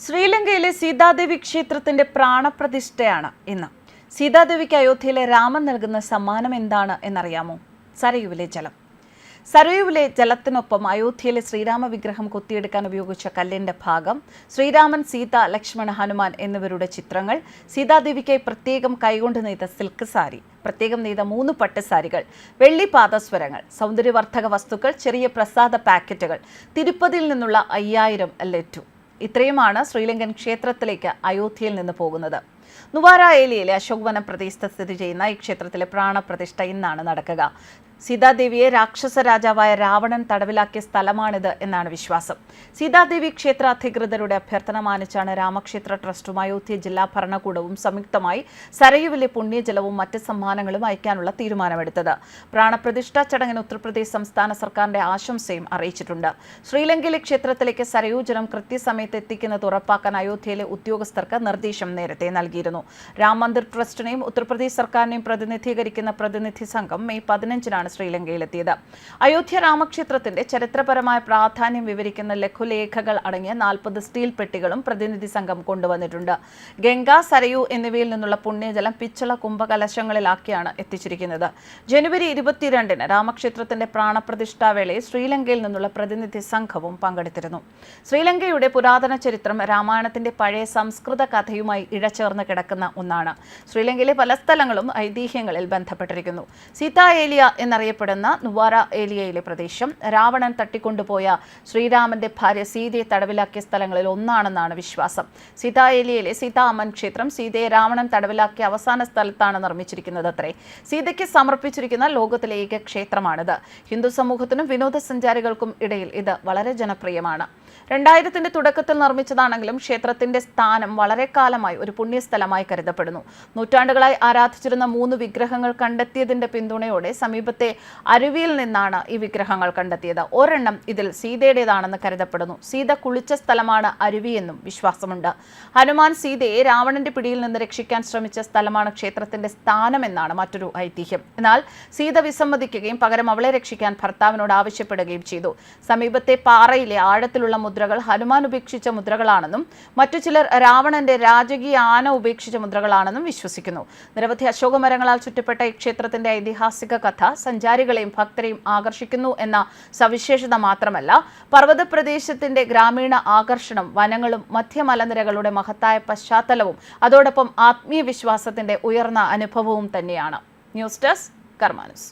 ശ്രീലങ്കയിലെ സീതാദേവി ക്ഷേത്രത്തിന്റെ പ്രാണപ്രതിഷ്ഠയാണ് ഇന്ന്. സീതാദേവിക്ക് അയോധ്യയിലെ രാമൻ നൽകുന്ന സമ്മാനം എന്താണ് എന്നറിയാമോ? സരയുവിലെ ജലം. സരയുവിലെ ജലത്തിനൊപ്പം അയോധ്യയിലെ ശ്രീരാമ വിഗ്രഹം കൊത്തിയെടുക്കാൻ ഉപയോഗിച്ച കല്ലിന്റെ ഭാഗം ശ്രീരാമൻ സീത ലക്ഷ്മണ ഹനുമാൻ എന്നിവരുടെ ചിത്രങ്ങൾ സീതാദേവിക്കായി പ്രത്യേകം കൈകൊണ്ട് നെയ്ത സിൽക്ക് സാരി പ്രത്യേകം നെയ്ത മൂന്ന് പട്ടുസാരികൾ വെള്ളി പാദസ്വരങ്ങൾ സൗന്ദര്യവർദ്ധക വസ്തുക്കൾ ചെറിയ പ്രസാദ പാക്കറ്റുകൾ തിരുപ്പതിയിൽ നിന്നുള്ള അയ്യായിരം ലെറ്റു ഇത്രയുമാണ് ശ്രീലങ്കൻ ക്ഷേത്രത്തിലേക്ക് അയോധ്യയിൽ നിന്ന് പോകുന്നത്. നുവാര ഏലിയയിലെ അശോകവനം പ്രദേശത്ത് സ്ഥിതി ചെയ്യുന്ന ഈ ക്ഷേത്രത്തിലെ പ്രാണപ്രതിഷ്ഠ ഇന്നാണ് നടക്കുക. സീതാദേവിയെ രാക്ഷസ രാജാവായ രാവണൻ തടവിലാക്കിയ സ്ഥലമാണിത് എന്നാണ് വിശ്വാസം. സീതാദേവി ക്ഷേത്ര അധികൃതരുടെ അഭ്യർത്ഥന മാനിച്ചാണ് രാമക്ഷേത്ര ട്രസ്റ്റും അയോധ്യ ജില്ലാ ഭരണകൂടവും സംയുക്തമായി സരയുവിലെ പുണ്യജലവും മറ്റ് സമ്മാനങ്ങളും അയക്കാനുള്ള തീരുമാനമെടുത്തത്. പ്രാണപ്രതിഷ്ഠാ ചടങ്ങിന് ഉത്തർപ്രദേശ് സംസ്ഥാന സർക്കാരിന്റെ ആശംസയും അറിയിച്ചിട്ടുണ്ട്. ശ്രീലങ്കയിലെ ക്ഷേത്രത്തിലേക്ക് സരയൂ ജലം കൃത്യസമയത്ത് എത്തിക്കുന്നത് ഉറപ്പാക്കാൻ അയോധ്യയിലെ ഉദ്യോഗസ്ഥർക്ക് നിർദ്ദേശം നേരത്തെ നൽകിയിരുന്നു. രാം മന്ദിർ ട്രസ്റ്റിനെയും ഉത്തർപ്രദേശ് സർക്കാരിനെയും പ്രതിനിധീകരിക്കുന്ന പ്രതിനിധി സംഘം മെയ് പതിനഞ്ചിനാണ് ശ്രീലങ്കയിലെത്തിയത്. അയോധ്യ രാമക്ഷേത്രത്തിന്റെ ചരിത്രപരമായ പ്രാധാന്യം വിവരിക്കുന്ന ലഘുലേഖകൾ അടങ്ങിയ നാൽപ്പത് സ്റ്റീൽ പെട്ടികളും പ്രതിനിധി സംഘം കൊണ്ടുവന്നിട്ടുണ്ട്. ഗംഗ സരയു എന്നിവയിൽ നിന്നുള്ള പുണ്യജലം പിച്ചള കുംഭകലശങ്ങളിലാക്കിയാണ് എത്തിച്ചിരിക്കുന്നത്. ജനുവരി ഇരുപത്തിരണ്ടിന് രാമക്ഷേത്രത്തിന്റെ പ്രാണപ്രതിഷ്ഠാ വേളയിൽ ശ്രീലങ്കയിൽ നിന്നുള്ള പ്രതിനിധി സംഘവും പങ്കെടുത്തിരുന്നു. ശ്രീലങ്കയുടെ പുരാതന ചരിത്രം രാമായണത്തിന്റെ പഴയ സംസ്കൃത കഥയുമായി ഇഴചേർന്ന് കിടക്കുന്ന ഒന്നാണ്. ശ്രീലങ്കയിലെ പല സ്ഥലങ്ങളും ഐതിഹ്യങ്ങളിൽ ബന്ധപ്പെട്ടിരിക്കുന്നു. സീതാ ഏലിയ എന്നറിയപ്പെടുന്ന നുവാറ ഏലിയയിലെ പ്രദേശം. രാവണൻ തട്ടിക്കൊണ്ടുപോയ ശ്രീരാമന്റെ ഭാര്യ സീതയെ തടവിലാക്കിയ സ്ഥലങ്ങളിൽ ഒന്നാണെന്നാണ് വിശ്വാസം. സീതാ ഏലിയയിലെ സീതാ അമ്മൻ ക്ഷേത്രം സീതയെ രാവണൻ തടവിലാക്കിയ അവസാന സ്ഥലത്താണ് നിർമ്മിച്ചിരിക്കുന്നത് അത്രേ. സീതയ്ക്ക് സമർപ്പിച്ചിരിക്കുന്ന ലോകത്തിലെ ഏക ക്ഷേത്രമാണിത്. ഹിന്ദു സമൂഹത്തിനും വിനോദസഞ്ചാരികൾക്കും ഇടയിൽ ഇത് വളരെ ജനപ്രിയമാണ്. രണ്ടായിരത്തിന്റെ തുടക്കത്തിൽ നിർമ്മിച്ചതാണെങ്കിലും ക്ഷേത്രത്തിന്റെ സ്ഥാനം വളരെ കാലമായി ഒരു പുണ്യസ്ഥലമായി കരുതപ്പെടുന്നു. നൂറ്റാണ്ടുകളായി ആരാധിച്ചിരുന്ന മൂന്ന് വിഗ്രഹങ്ങൾ കണ്ടെത്തിയതിന്റെ പിന്തുണയോടെ സമീപത്തെ അരുവിയിൽ നിന്നാണ് ഈ വിഗ്രഹങ്ങൾ കണ്ടെത്തിയത്. ഒരെണ്ണം ഇതിൽ സീതയുടേതാണെന്ന് കരുതപ്പെടുന്നു. സീത കുളിച്ച സ്ഥലമാണ് അരുവിയെന്നും വിശ്വാസമുണ്ട്. ഹനുമാൻ സീതയെ രാവണന്റെ പിടിയിൽ നിന്ന് രക്ഷിക്കാൻ ശ്രമിച്ച സ്ഥലമാണ് ക്ഷേത്രത്തിന്റെ സ്ഥാനമെന്നാണ് മറ്റൊരു ഐതിഹ്യം. എന്നാൽ സീത വിസമ്മതിക്കുകയും പകരം അവളെ രക്ഷിക്കാൻ ഭർത്താവിനോട് ആവശ്യപ്പെടുകയും ചെയ്തു. സമീപത്തെ പാറയിലെ ആഴത്തിലുള്ള മുദ്രകൾ ഹനുമാൻ ഉപേക്ഷിച്ച മുദ്രകളാണെന്നും മറ്റു ചിലർ രാവണന്റെ രാജകീയ ആന ഉപേക്ഷിച്ച മുദ്രകളാണെന്നും വിശ്വസിക്കുന്നു. നിരവധി അശോകമരങ്ങളാൽ ചുറ്റപ്പെട്ട ഈ ക്ഷേത്രത്തിന്റെ ഐതിഹാസിക കഥ സഞ്ചാരികളെയും ഭക്തരെയും ആകർഷിക്കുന്നു എന്ന സവിശേഷത മാത്രമല്ല പർവത പ്രദേശത്തിന്റെ ഗ്രാമീണ ആകർഷണം വനങ്ങളും മധ്യമലനിരകളുടെ മഹത്തായ പശ്ചാത്തലവും അതോടൊപ്പം ആത്മീയ വിശ്വാസത്തിന്റെ ഉയർന്ന അനുഭവവും തന്നെയാണ്. News desk കർമാനുസ്.